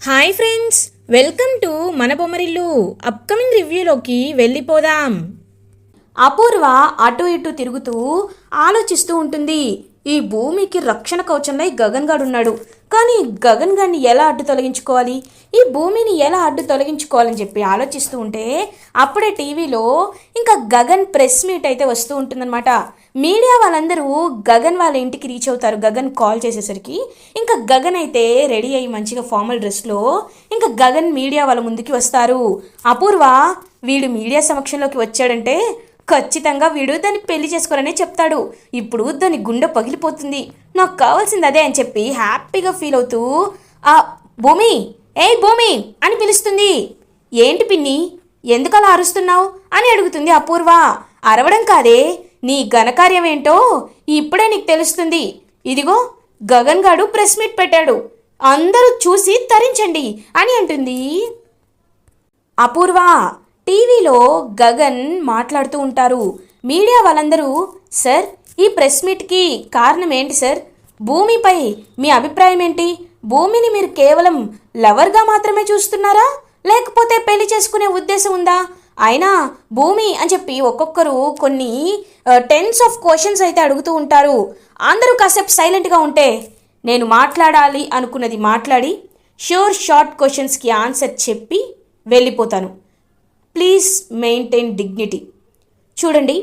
Hi friends welcome to మన Bommarillu upcoming రివ్యూలోకి వెళ్ళిపోదాం. అపూర్వ అటు ఇటు తిరుగుతూ ఆలోచిస్తూ ఉంటుంది. ఈ భూమికి రక్షణ కవచంలో గగన్ ఉన్నాడు కానీ గగన్ గాడిని ఎలా అడ్డు తొలగించుకోవాలి? ఈ భూమిని ఎలా అడ్డు తొలగించుకోవాలని చెప్పి ఆలోచిస్తూ ఉంటే అప్పుడే టీవీలో ఇంకా గగన్ ప్రెస్ మీట్ అయితే వస్తూ ఉంటుందన్నమాట. మీడియా వాళ్ళందరూ గగన్ వాళ్ళ ఇంటికి రీచ్ అవుతారు. గగన్ కాల్ చేసేసరికి ఇంకా గగన్ అయితే రెడీ అయ్యి మంచిగా ఫార్మల్ డ్రెస్లో ఇంకా గగన్ మీడియా వాళ్ళ ముందుకి వస్తారు. అపూర్వ వీడు మీడియా సమక్షంలోకి వచ్చాడంటే ఖచ్చితంగా వీడు దాన్ని పెళ్ళి చేసుకోరనే చెప్తాడు. ఇప్పుడు దాని గుండె పగిలిపోతుంది. నాకు కావాల్సింది అదే అని చెప్పి హ్యాపీగా ఫీల్ అవుతూ ఆ భూమి ఏయ్ భూమి! అని పిలుస్తుంది. ఏంటి పిన్ని? ఎందుకలా అరుస్తున్నావు? అని అడుగుతుంది అపూర్వ. అరవడం కాదే నీ ఘనకార్యమేంటో ఇప్పుడే నీకు తెలుస్తుంది. ఇదిగో గగన్ గాడు ప్రెస్ మీట్ పెట్టాడు. అందరూ చూసి తరించండి అని అంటుంది. అపూర్వ టీవీలో గగన్ మాట్లాడుతూ ఉంటారు. మీడియా వాళ్ళందరూ సార్ ఈ ప్రెస్ మీట్కి కారణం ఏంటి సార్? భూమిపై మీ అభిప్రాయం ఏంటి? భూమిని మీరు కేవలం లవర్గా మాత్రమే చూస్తున్నారా? లేకపోతే పెళ్ళి చేసుకునే ఉద్దేశం ఉందా? అయినా భూమి అని చెప్పి ఒక్కొక్కరు కొన్ని టెన్స్ ఆఫ్ క్వశ్చన్స్ అయితే అడుగుతూ ఉంటారు. అందరూ కాసేపు సైలెంట్గా ఉంటే నేను మాట్లాడాలి అనుకున్నది మాట్లాడి షూర్ షార్ట్ క్వశ్చన్స్కి ఆన్సర్ చెప్పి వెళ్ళిపోతాను. ప్లీజ్ మెయింటైన్ డిగ్నిటీ చూడండి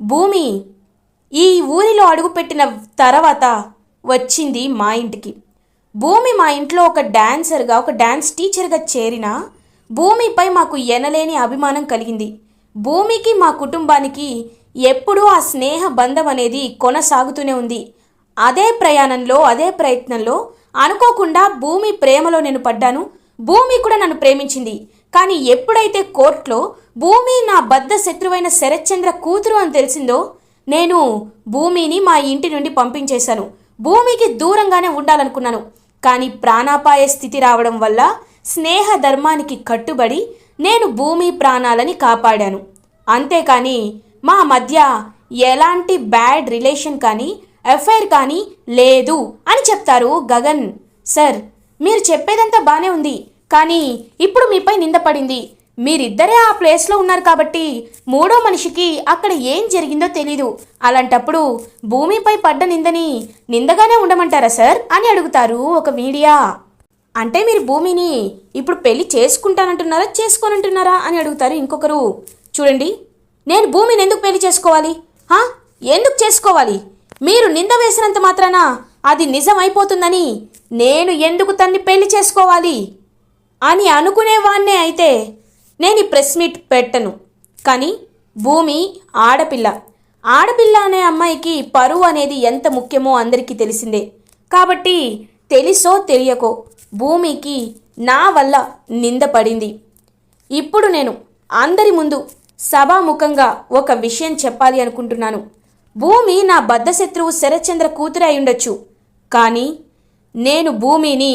భూమి ఈ ఊరిలో అడుగుపెట్టిన తర్వాత వచ్చింది మా ఇంటికి. భూమి మా ఇంట్లో ఒక డాన్సర్గా ఒక డాన్స్ టీచర్గా చేరిన భూమిపై మాకు ఎనలేని అభిమానం కలిగింది. భూమికి మా కుటుంబానికి ఎప్పుడూ ఆ స్నేహ బంధం అనేది కొనసాగుతూనే ఉంది. అదే ప్రయాణంలో అదే ప్రయత్నంలో అనుకోకుండా భూమి ప్రేమలో నేను పడ్డాను. భూమి కూడా నన్ను ప్రేమించింది. కానీ ఎప్పుడైతే కోర్టులో భూమి నా బద్ధ శత్రువైన శరత్చంద్ర కూతురు అని తెలిసిందో నేను భూమిని మా ఇంటి నుండి పంపించేశాను. భూమికి దూరంగానే ఉండాలనుకున్నాను. కానీ ప్రాణాపాయ స్థితి రావడం వల్ల స్నేహ ధర్మానికి కట్టుబడి నేను భూమి ప్రాణాలని కాపాడాను. అంతేకాని మా మధ్య ఎలాంటి బ్యాడ్ రిలేషన్ కానీ ఎఫ్ఐఆర్ కానీ లేదు అని చెప్తారు గగన్. సార్ మీరు చెప్పేదంతా బాగానే ఉంది కానీ ఇప్పుడు మీపై నిందపడింది మీరిద్దరే ఆ ప్లేస్లో ఉన్నారు కాబట్టి మూడో మనిషికి అక్కడ ఏం జరిగిందో తెలీదు. అలాంటప్పుడు భూమిపై పడ్డ నిందని నిందగానే ఉండమంటారా సార్ అని అడుగుతారు ఒక మీడియా. అంటే మీరు భూమిని ఇప్పుడు పెళ్ళి చేసుకుంటానంటున్నారా చేసుకోనంటున్నారా అని అడుగుతారు ఇంకొకరు. చూడండి నేను భూమిని ఎందుకు పెళ్ళి చేసుకోవాలి? హా? ఎందుకు చేసుకోవాలి? మీరు నింద వేసినంత మాత్రాన అది నిజమైపోతుందని నేను ఎందుకు తన్ని పెళ్ళి చేసుకోవాలి? అని అనుకునేవాన్నే అయితే నేను ఈ ప్రెస్ మీట్ పెట్టను. కానీ భూమి ఆడపిల్ల. ఆడపిల్ల అనే అమ్మాయికి పరువు అనేది ఎంత ముఖ్యమో అందరికీ తెలిసిందే. కాబట్టి తెలుసో తెలియకో. భూమికి నా వల్ల నింద పడింది ఇప్పుడు నేను అందరి ముందు సభాముఖంగా ఒక విషయం చెప్పాలి అనుకుంటున్నాను. భూమి నా బద్ధశత్రువు శరచంద్ర కూతురు అయి ఉండొచ్చు. కానీ నేను భూమిని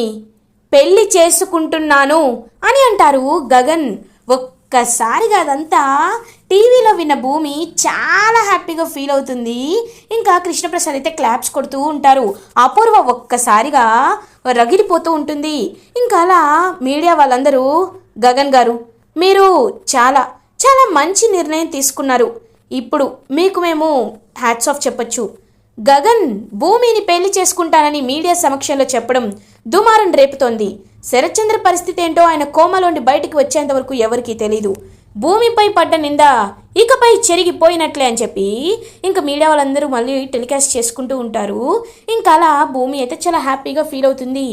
పెళ్ళి చేసుకుంటున్నాను అని అంటారు గగన్. ఒక్కసారిగా అదంతా టీవీలో విన్న భూమి చాలా హ్యాపీగా ఫీల్ అవుతుంది. ఇంకా కృష్ణప్రసాద్ అయితే క్లాప్స్ కొడుతూ ఉంటారు. అపూర్వ ఒక్కసారిగా రగిలిపోతూ ఉంటుంది. ఇంకా అలా మీడియా వాళ్ళందరూ గగన్ గారు మీరు చాలా చాలా మంచి నిర్ణయం తీసుకున్నారు. ఇప్పుడు మీకు మేము హ్యాట్స్ ఆఫ్ చెప్పచ్చు. గగన్ భూమిని పెళ్ళి చేసుకుంటానని మీడియా సమక్షంలో చెప్పడం దుమారం రేపుతోంది. శరత్చంద్ర పరిస్థితి ఏంటో ఆయన కోమలోండి బయటికి వచ్చేంత వరకు ఎవరికీ తెలీదు. భూమిపై పడ్డ నింద ఇకపై చెరిగిపోయినట్లే అని చెప్పి ఇంకా మీడియా వాళ్ళందరూ మళ్ళీ టెలికాస్ట్ చేసుకుంటూ ఉంటారు. ఇంకా అలా భూమి అయితే చాలా హ్యాపీగా ఫీల్ అవుతుంది.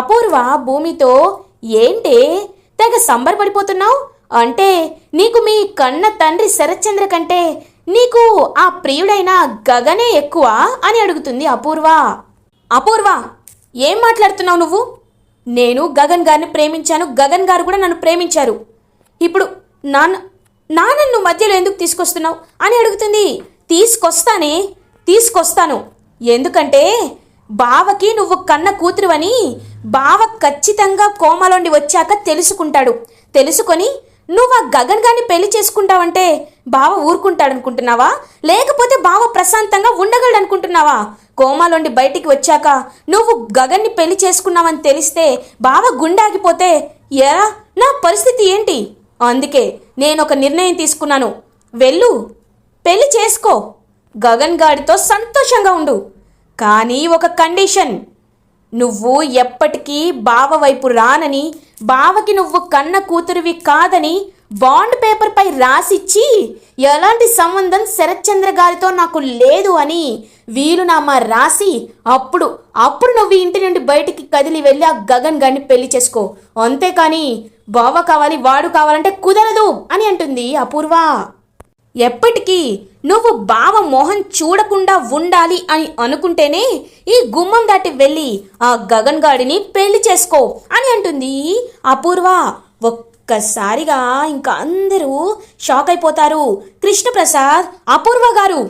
అపూర్వ భూమితో ఏంటే? తెగ సంబరపడిపోతున్నావు? అంటే నీకు మీ కన్న తండ్రి శరత్చంద్ర కంటే నీకు ఆ ప్రియుడైన గగనే ఎక్కువ అని అడుగుతుంది అపూర్వ. అపూర్వ ఏం మాట్లాడుతున్నావు నువ్వు? నేను గగన్ గారిని ప్రేమించాను. గగన్ గారు కూడా నన్ను ప్రేమించారు. ఇప్పుడు నాన్న నాన్న నువ్వు మధ్యలో ఎందుకు తీసుకొస్తున్నావు అని అడుగుతుంది. తీసుకొస్తానే తీసుకొస్తాను. ఎందుకంటే బావకి నువ్వు కన్న కూతురువని బావ ఖచ్చితంగా కోమలోండి వచ్చాక తెలుసుకుంటాడు. తెలుసుకొని నువ్వు ఆ గగన్ గారిని పెళ్ళి చేసుకుంటావంటే బావ ఊరుకుంటాడు అనుకుంటున్నావా లేకపోతే బావ ప్రశాంతంగా ఉండగలడు అనుకుంటున్నావా కోమాలోండి బయటికి వచ్చాక నువ్వు గగన్ని పెళ్ళి చేసుకున్నావని తెలిస్తే బావ గుండాగిపోతే ఎరా నా పరిస్థితి ఏంటి? అందుకే నేను ఒక నిర్ణయం తీసుకున్నాను. వెళ్ళు పెళ్ళి చేసుకో. గగన్ గాడితో సంతోషంగా ఉండు. కానీ ఒక కండిషన్. నువ్వు ఎప్పటికీ బావ వైపు రానని బావకి నువ్వు కన్న కూతురివి కాదని బాండ్ పేపర్పై రాసిచ్చి ఎలాంటి సంబంధం శరత్చంద్ర గారితో నాకు లేదు అని వీలునామా రాసి అప్పుడు అప్పుడు నువ్వు ఇంటి నుండి బయటికి కదిలి వెళ్ళి ఆ గగన్ గారిని పెళ్ళి చేసుకో. అంతేకాని బావ కావాలి వాడు కావాలంటే కుదరదు అని అంటుంది అపూర్వ. ఎప్పటికీ నువ్వు బావ మోహన్ చూడకుండా ఉండాలి అని అనుకుంటేనే ఈ గుమ్మం దాటి వెళ్ళి ఆ గగన్ గాడిని పెళ్ళి చేసుకో అని అంటుంది. అపూర్వ ఒక్కసారిగా ఇంకా అందరూ షాక్ అయిపోతారు. కృష్ణప్రసాద్ అపూర్వ గారు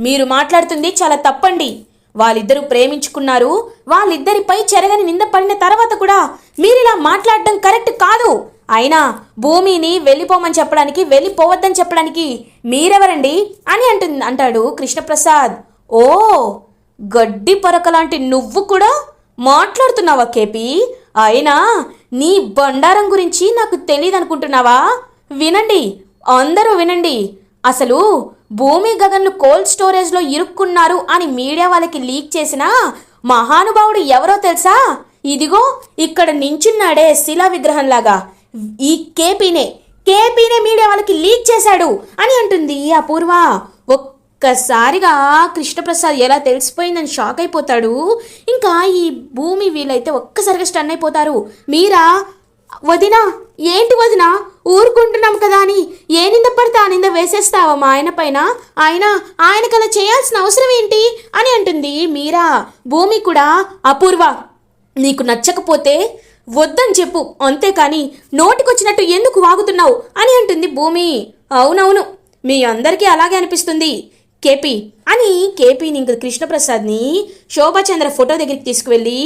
మీరు మాట్లాడుతుంది చాలా తప్పండి. వాళ్ళిద్దరూ ప్రేమించుకున్నారు. వాళ్ళిద్దరిపై చెరగని నింద పడిన తర్వాత కూడా మీరిలా మాట్లాడడం కరెక్ట్ కాదు. అయినా భూమిని వెళ్ళిపోమని చెప్పడానికి వెళ్ళిపోవద్దని చెప్పడానికి మీరెవరండి అని అంటుంది అంటాడు కృష్ణప్రసాద్. ఓ గడ్డి పొరకలాంటి నువ్వు కూడా మాట్లాడుతున్నావా కేపీ? అయినా నీ బండారం గురించి నాకు తెలియదు అనుకుంటున్నావా వినండి అందరూ వినండి. అసలు భూమి గగన్లు కోల్డ్ స్టోరేజ్లో ఇరుక్కున్నారు అని మీడియా వాళ్ళకి లీక్ చేసిన మహానుభావుడు ఎవరో తెలుసా? ఇదిగో ఇక్కడ నించున్నాడే శిలా విగ్రహంలాగా. ఈ కేపీనే కేపీనే మీడియా వాళ్ళకి లీక్ చేశాడు అని అంటుంది అపూర్వ. ఒక్కసారిగా కృష్ణప్రసాద్ ఎలా తెలిసిపోయిందని షాక్ అయిపోతాడు. ఇంకా ఈ భూమి వీలైతే ఒక్కసారిగా స్టన్ అయిపోతారు. మీరా? వదినా? ఏంటి వదినా? ఊరుకుంటున్నాం కదా అని. ఏ నింద పడితే ఆ నింద వేసేస్తావా మా ఆయన పైన? ఆయన ఆయనకు అలా చేయాల్సిన అవసరం ఏంటి? అని అంటుంది మీరా. భూమి కూడా అపూర్వ. నీకు నచ్చకపోతే వద్దని చెప్పు. అంతేకాని నోటికొచ్చినట్టు ఎందుకు వాగుతున్నావు అని అంటుంది భూమి. అవునవును మీ అందరికీ అలాగే అనిపిస్తుంది. కేపీ అని కేపీని ఇంక కృష్ణప్రసాద్ని శోభాచంద్ర ఫోటో దగ్గరికి తీసుకువెళ్ళి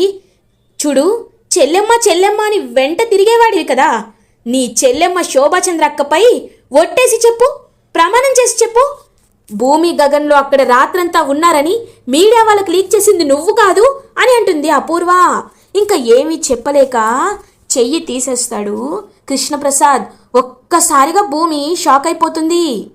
చూడు చెల్లెమ్మ చెల్లెమ్మ అని వెంట తిరిగేవాడివి కదా. నీ చెల్లెమ్మ శోభాచంద్ర అక్కపై ఒట్టేసి చెప్పు ప్రమాణం చేసి చెప్పు. భూమి గగన్లో అక్కడ రాత్రంతా ఉన్నారని మీడియా వాళ్ళకి లీక్ చేసింది నువ్వు కాదు అని అంటుంది అపూర్వ. ఇంకా ఏమీ చెప్పలేక చెయ్యి తీసేస్తాడు కృష్ణప్రసాద్. ఒక్కసారిగా భూమి షాక్ అయిపోతుంది.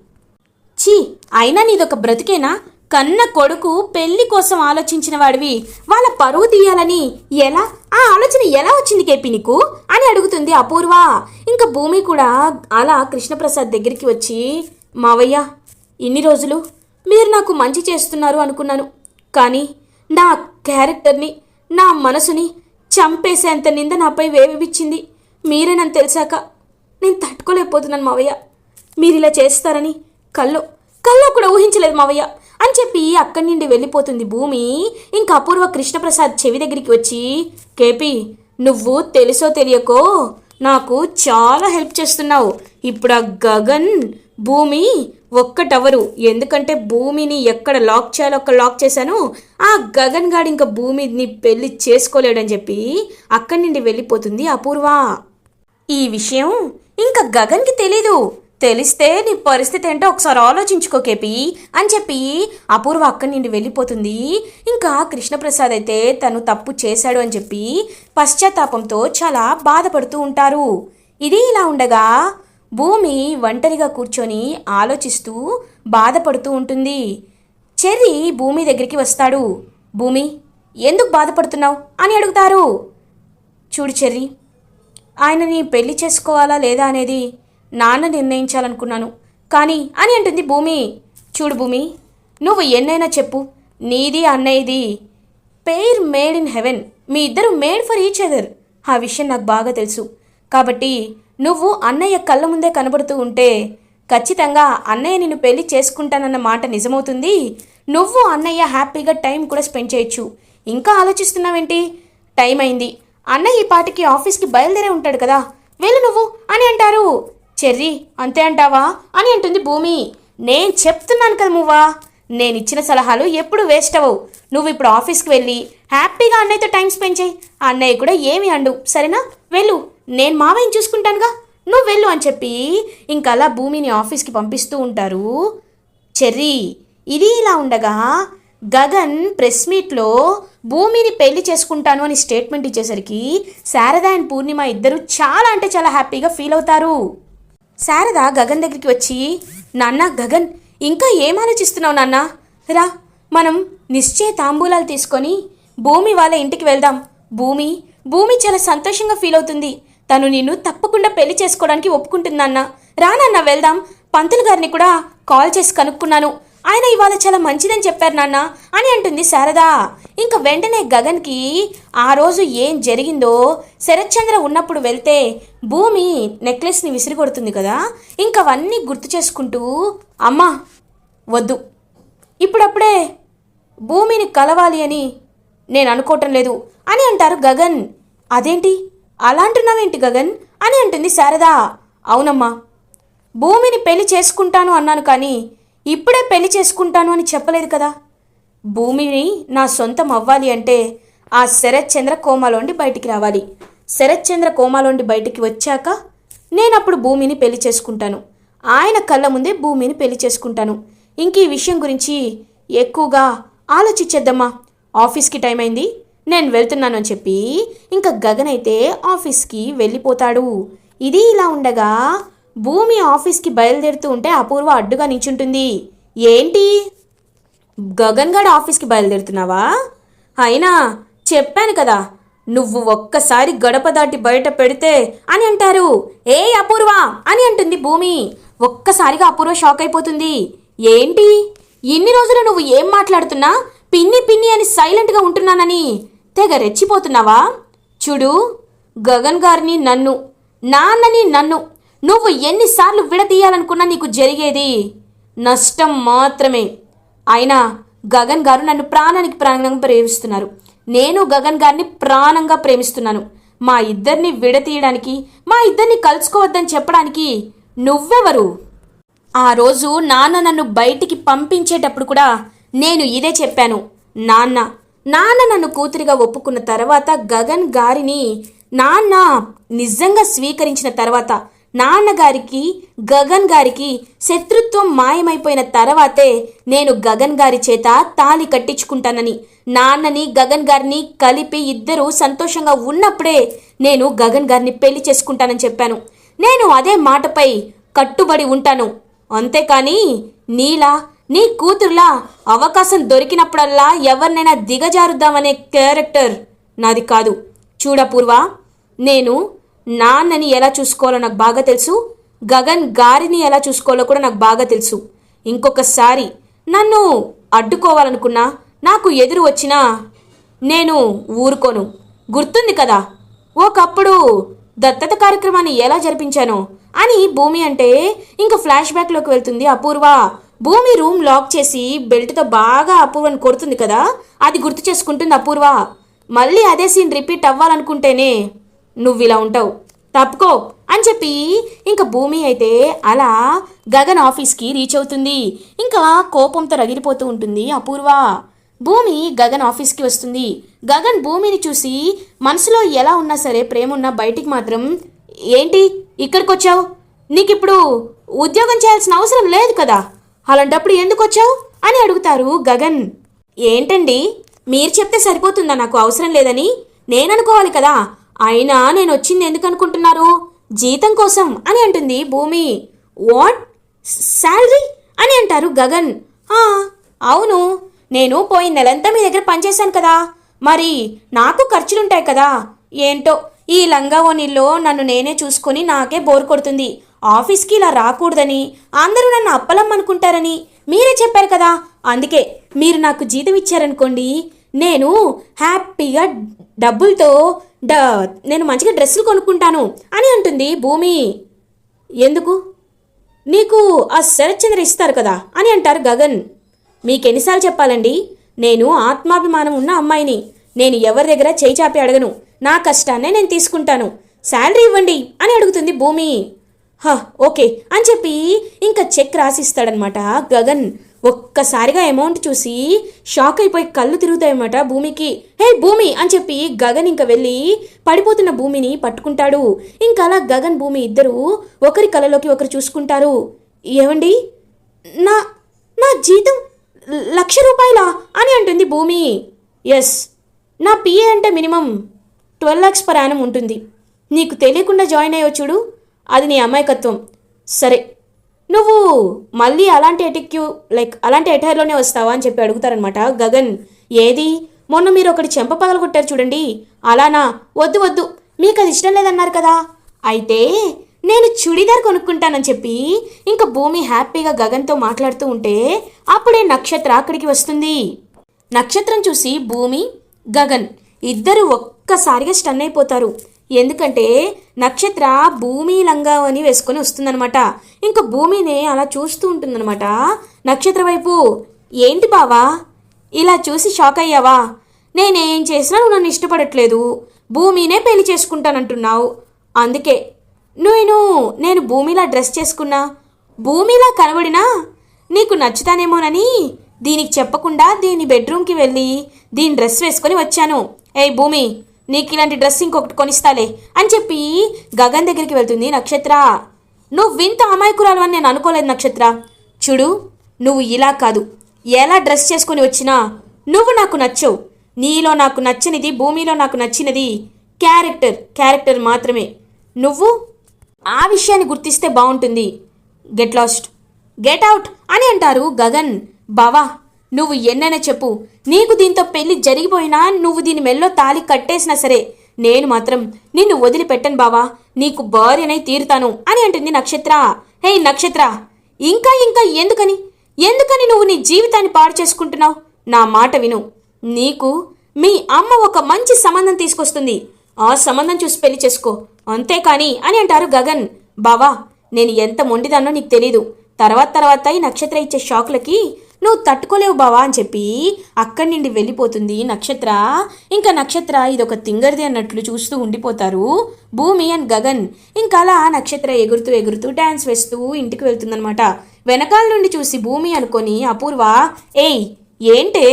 ఛీ అయినా నీదొక బ్రతికేనా? కన్న కొడుకు పెళ్ళి కోసం ఆలోచించిన వాడివి. వాళ్ళ పరువు తీయాలని ఎలా ఆ ఆలోచన ఎలా వచ్చింది కేపి నీకు? అని అడుగుతుంది అపూర్వ. ఇంకా భూమి కూడా అలా కృష్ణప్రసాద్ దగ్గరికి వచ్చి మావయ్య ఇన్ని రోజులు మీరు నాకు మంచి చేస్తున్నారు అనుకున్నాను. కానీ నా క్యారెక్టర్ని నా మనసుని చంపేసేంత నింద నాపై వేవిచ్చింది మీరే నన్ను తెలిసాక నేను తట్టుకోలేకపోతున్నాను మావయ్య. మీరు ఇలా చేస్తారని కల్లో కల్లో కూడా ఊహించలేదు మావయ్య. అని చెప్పి అక్కడి నుండి వెళ్ళిపోతుంది భూమి. ఇంకా అపూర్వ కృష్ణప్రసాద్ చెవి దగ్గరికి వచ్చి కేపీ నువ్వు తెలుసో తెలియకో నాకు చాలా హెల్ప్ చేస్తున్నావు. ఇప్పుడు ఆ గగన్ భూమి ఒక్క టవరు ఎందుకంటే భూమిని ఎక్కడ లాక్ చేయాలో అక్కడ లాక్ చేశాను. ఆ గగన్ గాడు ఇంకా భూమిని పెళ్ళి చేసుకోలేడని చెప్పి అక్కడి నుండి వెళ్ళిపోతుంది అపూర్వ. ఈ విషయం ఇంకా గగన్కి తెలీదు. తెలిస్తే నీ పరిస్థితి ఏంటో ఒకసారి ఆలోచించుకో కేపి అని చెప్పి అపూర్వ అక్కడి నుండి వెళ్ళిపోతుంది. ఇంకా కృష్ణప్రసాద్ అయితే తను తప్పు చేశాడు అని చెప్పి పశ్చాత్తాపంతో చాలా బాధపడుతూ ఉంటారు. ఇది ఇలా ఉండగా భూమి ఒంటరిగా కూర్చొని ఆలోచిస్తూ బాధపడుతూ ఉంటుంది. చెర్రీ భూమి దగ్గరికి వస్తాడు. భూమి ఎందుకు బాధపడుతున్నావు? అని అడుగుతారు. చూడు చెర్రీ ఆయనని పెళ్ళి చేసుకోవాలా లేదా అనేది నాన్న నిర్ణయించాలనుకున్నాను. కానీ అని అంటుంది భూమి. చూడు భూమి నువ్వు ఎన్నైనా చెప్పు. నీది అన్నయ్యది. Pair made in heaven. మీ ఇద్దరు మేడ్ ఫర్ ఈచ్ అదర్. ఆ విషయం నాకు బాగా తెలుసు. కాబట్టి నువ్వు అన్నయ్య కళ్ళ ముందే కనబడుతూ ఉంటే ఖచ్చితంగా అన్నయ్య నిన్ను పెళ్ళి చేసుకుంటానన్న మాట నిజమవుతుంది? నువ్వు అన్నయ్య హ్యాపీగా టైం కూడా స్పెండ్ చేయొచ్చు. ఇంకా ఆలోచిస్తున్నావేంటి? టైం అయింది. అన్నయ్య ఈ పాటికి ఆఫీస్కి బయలుదేరే ఉంటాడు కదా. వెళ్ళు నువ్వు అని అంటారు. చెర్రీ అంతే అంటావా? అని అంటుంది భూమి. నేను చెప్తున్నాను కదా మువ్వా. నేను ఇచ్చిన సలహాలు ఎప్పుడు వేస్ట్ అవ్వవు. నువ్వు ఇప్పుడు ఆఫీస్కి వెళ్ళి హ్యాపీగా అన్నయ్యతో టైం స్పెండ్ చేయి. అన్నయ్య కూడా ఏమి అండు సరేనా? వెళ్ళు. నేను మావయ్యని చూసుకుంటానుగా. నువ్వు వెళ్ళు అని చెప్పి ఇంకా అలా భూమిని ఆఫీస్కి పంపిస్తూ ఉంటారు. చెర్రీ ఇది ఇలా ఉండగా గగన్ ప్రెస్ మీట్లో భూమిని పెళ్ళి చేసుకుంటాను అని స్టేట్మెంట్ ఇచ్చేసరికి శారద అండ్ పూర్ణిమ ఇద్దరు చాలా అంటే చాలా హ్యాపీగా ఫీల్ అవుతారు. శారద గగన్ దగ్గరికి వచ్చి నాన్న గగన్ ఇంకా ఏం ఆలోచిస్తున్నావు నాన్న? రా మనం నిశ్చయ తాంబూలాలు తీసుకొని భూమి వాళ్ళ ఇంటికి వెళ్దాం. భూమి భూమి చాలా సంతోషంగా ఫీల్ అవుతుంది. తను నిన్ను తప్పకుండా పెళ్ళి చేసుకోవడానికి ఒప్పుకుంటుంది నాన్న వెళ్దాం. పంతులు గారిని కూడా కాల్ చేసి కనుక్కున్నాను. ఆయన ఇవాళ చాలా మంచిదని చెప్పారు నాన్న అని అంటుంది శారదా. ఇంకా వెంటనే గగన్కి ఆ రోజు ఏం జరిగిందో శరత్చంద్ర ఉన్నప్పుడు వెళ్తే భూమి నెక్లెస్ని విసిరిగొడుతుంది కదా. ఇంకా అవన్నీ గుర్తు చేసుకుంటూ అమ్మా వద్దు. ఇప్పుడప్పుడే భూమిని కలవాలి అని నేను అనుకోవటం లేదు అని అంటారు గగన్. అదేంటి? అలా అంటున్నావేంటి గగన్? అని అంటుంది శారదా. అవునమ్మా. భూమిని పెళ్ళి చేసుకుంటాను అన్నాను కానీ ఇప్పుడే పెళ్ళి చేసుకుంటాను అని చెప్పలేదు కదా. భూమిని నా సొంతం అవ్వాలి అంటే ఆ శరత్చంద్ర కోమాలోండి బయటికి రావాలి. శరత్చంద్ర కోమాలోండి బయటికి వచ్చాక నేను అప్పుడు భూమిని పెళ్ళి చేసుకుంటాను. ఆయన కళ్ళ ముందే భూమిని పెళ్ళి చేసుకుంటాను. ఇంక ఈ విషయం గురించి ఎక్కువగా ఆలోచించేద్దామా ఆఫీస్కి టైం అయింది. నేను వెళ్తున్నాను అని చెప్పి ఇంకా గగన్ అయితే ఆఫీస్కి వెళ్ళిపోతాడు. ఇది ఇలా ఉండగా భూమి ఆఫీస్కి బయలుదేరుతూ ఉంటే అపూర్వ అడ్డుగా నించుంటుంది ఏంటి? గగన్ గడ్ ఆఫీస్కి బయలుదేరుతున్నావా? అయినా చెప్పాను కదా నువ్వు ఒక్కసారి గడప దాటి బయట పెడితే అని అంటారు. ఏ అపూర్వ? అని అంటుంది భూమి. ఒక్కసారిగా అపూర్వ షాక్ అయిపోతుంది. ఏంటి? ఇన్ని రోజులు నువ్వు ఏం మాట్లాడుతున్నా? పిన్ని పిన్ని అని సైలెంట్గా ఉంటున్నానని. తెగ రెచ్చిపోతున్నావా? చూడు గగన్ గారిని నన్ను నాన్నని నన్ను నువ్వు ఎన్నిసార్లు విడదీయాలనుకున్నా నీకు జరిగేది నష్టం మాత్రమే. అయినా గగన్ గారు నన్ను ప్రాణానికి ప్రాణంగా ప్రేమిస్తున్నారు. నేను గగన్ గారిని ప్రాణంగా ప్రేమిస్తున్నాను. మా ఇద్దరిని విడతీయడానికి మా ఇద్దరిని కలుసుకోవద్దని చెప్పడానికి నువ్వెవరు? ఆ రోజు నాన్న నన్ను బయటికి పంపించేటప్పుడు కూడా నేను ఇదే చెప్పాను. నాన్న నాన్న నన్ను కూతురిగా ఒప్పుకున్న తర్వాత గగన్ గారిని నాన్న నిజంగా స్వీకరించిన తర్వాత నాన్నగారికి గగన్ గారికి శత్రుత్వం మాయమైపోయిన తర్వాతే నేను గగన్ గారి చేత తాళి కట్టించుకుంటానని నాన్నని గగన్ గారిని కలిపి ఇద్దరూ సంతోషంగా ఉన్నప్పుడే నేను గగన్ గారిని పెళ్ళి చేసుకుంటానని చెప్పాను. నేను అదే మాటపై కట్టుబడి ఉంటాను. అంతేకాని నీలా నీ కూతురులా అవకాశం దొరికినప్పుడల్లా ఎవరినైనా దిగజారుద్దామనే క్యారెక్టర్ నాది కాదు. చూడపూర్వ నేను నాన్నని ఎలా చూసుకోవాలో నాకు బాగా తెలుసు. గగన్ గారిని ఎలా చూసుకోవాలో కూడా నాకు బాగా తెలుసు. ఇంకొకసారి నన్ను అడ్డుకోవాలనుకున్నా నాకు ఎదురు వచ్చినా నేను ఊరుకోను. గుర్తుంది కదా ఒకప్పుడు దత్తత కార్యక్రమాన్ని ఎలా జరిపించానో అని భూమి అంటే ఇంకా ఫ్లాష్ బ్యాక్లోకి వెళ్తుంది అపూర్వ. భూమి రూమ్ లాక్ చేసి బెల్ట్తో బాగా అపూర్వని కొడుతుంది కదా? అది గుర్తు చేసుకుంటుంది అపూర్వ. మళ్ళీ అదే సీన్ రిపీట్ అవ్వాలనుకుంటేనే నువ్వు ఇలా ఉంటావు. తప్పుకో అని చెప్పి ఇంకా భూమి అయితే అలా గగన్ ఆఫీస్కి రీచ్ అవుతుంది. ఇంకా కోపంతో రగిలిపోతూ ఉంటుంది అపూర్వ. భూమి గగన్ ఆఫీస్కి వస్తుంది. గగన్ భూమిని చూసి మనసులో ఎలా ఉన్నా సరే ప్రేమ ఉన్నా బయటికి మాత్రం ఏంటి? ఇక్కడికి వచ్చావు నీకిప్పుడు ఉద్యోగం చేయాల్సిన అవసరం లేదు కదా? అలాంటప్పుడు ఎందుకు వచ్చావు? అని అడుగుతారు గగన్. ఏంటండి? మీరు చెప్తే సరిపోతుందా నాకు అవసరం లేదని? నేను అనుకోవాలి కదా. అయినా నేను వచ్చింది ఎందుకు అనుకుంటున్నారు జీతం కోసం అని అంటుంది భూమి. వాట్? శాలరీ అని అంటారు గగన్. "ఆ, అవును. నేను పోయిన నెలంతా మీ దగ్గర పనిచేశాను కదా. మరి నాకు ఖర్చులుంటాయి కదా. ఏంటో? ఈ లంగావోణిలో నన్ను నేనే చూసుకొని నాకే బోర్ కొడుతుంది. ఆఫీస్కి ఇలా రాకూడదని అందరూ నన్ను అప్పలం అనుకుంటారని మీరే చెప్పారు కదా. అందుకే మీరు నాకు జీతం ఇచ్చారనుకోండి నేను హ్యాపీగా డబ్బులతో డ నేను మంచిగా డ్రెస్సులు కొనుక్కుంటాను అని అంటుంది భూమి. ఎందుకు? నీకు ఆ శరత్చంద్ర ఇస్తారు కదా అని అంటారు గగన్. మీకెన్నిసార్లు చెప్పాలండి నేను ఆత్మాభిమానం ఉన్న అమ్మాయిని. నేను ఎవరి దగ్గర చేయి చాపి అడగను. నా కష్టాన్నే నేను తీసుకుంటాను. శాలరీ ఇవ్వండి అని అడుగుతుంది భూమి. హ ఓకే. అని చెప్పి ఇంకా చెక్ రాసిస్తాడనమాట గగన్. ఒక్కసారిగా అమౌంట్ చూసి షాక్ అయిపోయి కళ్ళు తిరుగుతాయన్నమాట భూమికి. హే భూమి! అని చెప్పి గగన్ ఇంకా వెళ్ళి పడిపోతున్న భూమిని పట్టుకుంటాడు. ఇంకా అలా గగన్ భూమి ఇద్దరు ఒకరి కళ్ళలోకి ఒకరు చూసుకుంటారు. ఏమండి? నా నా జీతం లక్ష రూపాయలా? అని అంటుంది భూమి. ఎస్. నా పిఏ అంటే minimum twelve lakhs per annum ఉంటుంది. నీకు తెలియకుండా జాయిన్ అయ్యో చూడు. అది నీ అమాయకత్వం. సరే. నువ్వు మళ్ళీ అలాంటి ఎటిక్యూ లైక్ అలాంటి ఎటైర్లోనే వస్తావా అని చెప్పి అడుగుతారనమాట గగన్. ఏది? మొన్న మీరు ఒకటి చెంప పగల కొట్టారు చూడండి. అలానా? వద్దు వద్దు. మీకు అది ఇష్టం లేదన్నారు కదా. అయితే నేను చుడిదార్ కొనుక్కుంటానని చెప్పి ఇంకా భూమి హ్యాపీగా గగన్తో మాట్లాడుతూ ఉంటే అప్పుడే నక్షత్ర అక్కడికి వస్తుంది. నక్షత్రం చూసి భూమి గగన్ ఇద్దరు ఒక్కసారిగా స్టన్ అయిపోతారు. ఎందుకంటే నక్షత్ర భూమి లంగావని వేసుకొని వస్తుందనమాట ఇంకా భూమిని అలా చూస్తూ ఉంటుందన్నమాట. నక్షత్ర వైపు ఏంటి బావా? ఇలా చూసి షాక్ అయ్యావా? నేనేం చేసినా నువ్వు నన్ను ఇష్టపడట్లేదు. భూమినే పెళ్ళి చేసుకుంటానంటున్నావు. అందుకే నేను నేను భూమిలా డ్రెస్ చేసుకున్నా? భూమిలా కనబడినా? నీకు నచ్చుతానేమోనని? దీనికి చెప్పకుండా దీని బెడ్రూమ్కి వెళ్ళి దీని డ్రెస్ వేసుకొని వచ్చాను. ఏయ్ భూమి నీకు ఇలాంటి డ్రెస్ ఇంకొకటి కొనిస్తాలే అని చెప్పి గగన్ దగ్గరికి వెళ్తుంది నక్షత్ర. నువ్వు వింత అమాయకురాలు అని నేను అనుకోలేదు నక్షత్ర. చూడు నువ్వు ఇలా కాదు. ఎలా డ్రెస్ చేసుకొని వచ్చినా నువ్వు నాకు నచ్చవు. నీలో నాకు నచ్చనిది భూమిలో నాకు నచ్చినది క్యారెక్టర్ క్యారెక్టర్ మాత్రమే. నువ్వు ఆ విషయాన్ని గుర్తిస్తే బాగుంటుంది. Get lost. గెట్ అవుట్ అని అంటారు గగన్. బావా నువ్వు ఎన్నైనా చెప్పు. నీకు దీంతో పెళ్ళి జరిగిపోయినా నువ్వు దీని మెల్లో తాళి కట్టేసినా సరే నేను మాత్రం నిన్ను వదిలిపెట్టను బావా. నీకు భార్యనై తీరుతాను అని అంటుంది నక్షత్ర. హే నక్షత్ర ఇంకా ఇంకా ఎందుకని? ఎందుకని నువ్వు నీ జీవితాన్ని పాడు చేసుకుంటున్నావు? నా మాట విను. నీకు మీ అమ్మ ఒక మంచి సంబంధం తీసుకొస్తుంది. ఆ సంబంధం చూసి పెళ్ళి చేసుకో. అంతేకాని అని అంటారు గగన్. బావా నేను ఎంత మొండిదానో నీకు తెలీదు. తర్వాత తర్వాత ఈ నక్షత్ర ఇచ్చే షాకులకి నువ్వు తట్టుకోలేవు బావా అని చెప్పి అక్కడి నుండి వెళ్ళిపోతుంది నక్షత్ర. ఇంకా నక్షత్ర ఇదొక తింగర్ది అన్నట్లు చూస్తూ ఉండిపోతారు భూమి అండ్ గగన్. ఇంకా అలా నక్షత్ర ఎగురుతూ ఎగురుతూ డ్యాన్స్ వేస్తూ ఇంటికి వెళ్తుందనమాట వెనకాల నుండి చూసి భూమి అనుకొని అపూర్వ ఏయ్ ఏంటే?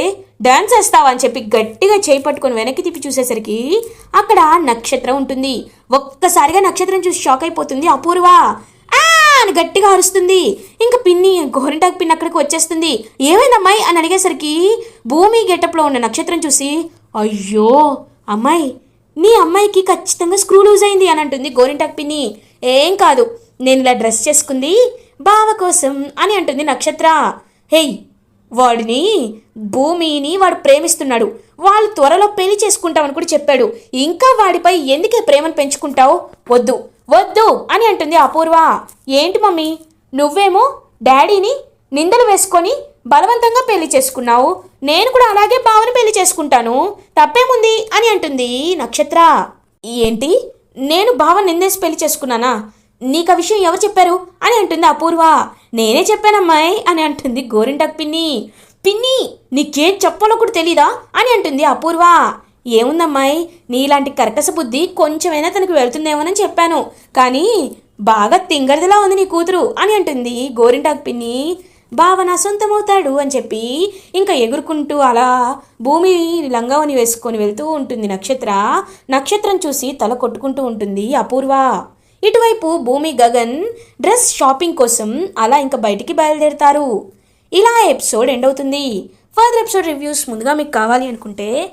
డాన్స్ వేస్తావా? అని చెప్పి గట్టిగా చేయి పట్టుకొని వెనక్కి తిప్పి చూసేసరికి అక్కడ నక్షత్రం ఉంటుంది. ఒక్కసారిగా నక్షత్రం చూసి షాక్ అయిపోతుంది అపూర్వ. అని గట్టిగా అరుస్తుంది. ఇంకా పిన్ని గోరింటాకు పిన్ని అక్కడికి వచ్చేస్తుంది. ఏమైందమ్మాయి? అని అడిగేసరికి భూమి గెటప్లో ఉన్న నక్షత్రం చూసి అయ్యో అమ్మాయి నీ అమ్మాయికి ఖచ్చితంగా స్క్రూ లూజ్ అయింది అని అంటుంది గోరింటాకు పిన్ని. ఏం కాదు నేను ఇలా డ్రెస్ చేసుకుంది బావ కోసం అని అంటుంది నక్షత్ర. హేయ్ వాడిని భూమిని వాడు ప్రేమిస్తున్నాడు. వాళ్ళు త్వరలో పెళ్ళి చేసుకుంటామని కూడా చెప్పాడు. ఇంకా వాడిపై ఎందుకే ప్రేమను పెంచుకుంటావు? వద్దు. వద్దు అని అంటుంది అపూర్వ. ఏంటి మమ్మీ? నువ్వేమో డాడీని నిందలు వేసుకొని బలవంతంగా పెళ్ళి చేసుకున్నావు. నేను కూడా అలాగే బావని పెళ్ళి చేసుకుంటాను. తప్పేముంది? అని అంటుంది నక్షత్ర. ఏంటి? నేను బావ నిందేసి పెళ్ళి చేసుకున్నానా? నీకు ఆ విషయం ఎవరు చెప్పారు? అని అంటుంది అపూర్వ. నేనే చెప్పానమ్మాయి అని అంటుంది గోరింటకు పిన్ని. పిన్ని నీకేం చెప్పాలో కూడా తెలీదా? అని అంటుంది అపూర్వ. ఏముందమ్మాయి? నీలాంటి కర్కస బుద్ధి కొంచెమైనా తనకు వెళ్తుందేమోనని చెప్పాను. కానీ బాగా తింగరదిలా ఉంది నీ కూతురు అని అంటుంది గోరింటాకు పిన్ని. బావ నా సొంతమవుతాడు అని చెప్పి ఇంకా ఎగురుకుంటూ అలా భూమి లంగావని వేసుకొని వెళ్తూ ఉంటుంది నక్షత్ర. నక్షత్రం చూసి తల కొట్టుకుంటూ ఉంటుంది అపూర్వ. ఇటువైపు భూమి గగన్ డ్రెస్ షాపింగ్ కోసం అలా ఇంకా బయటికి బయలుదేరుతారు. ఇలా ఎపిసోడ్ ఎండ్ అవుతుంది. ఫర్దర్ ఎపిసోడ్ రివ్యూస్ ముందుగా మీకు కావాలి అనుకుంటే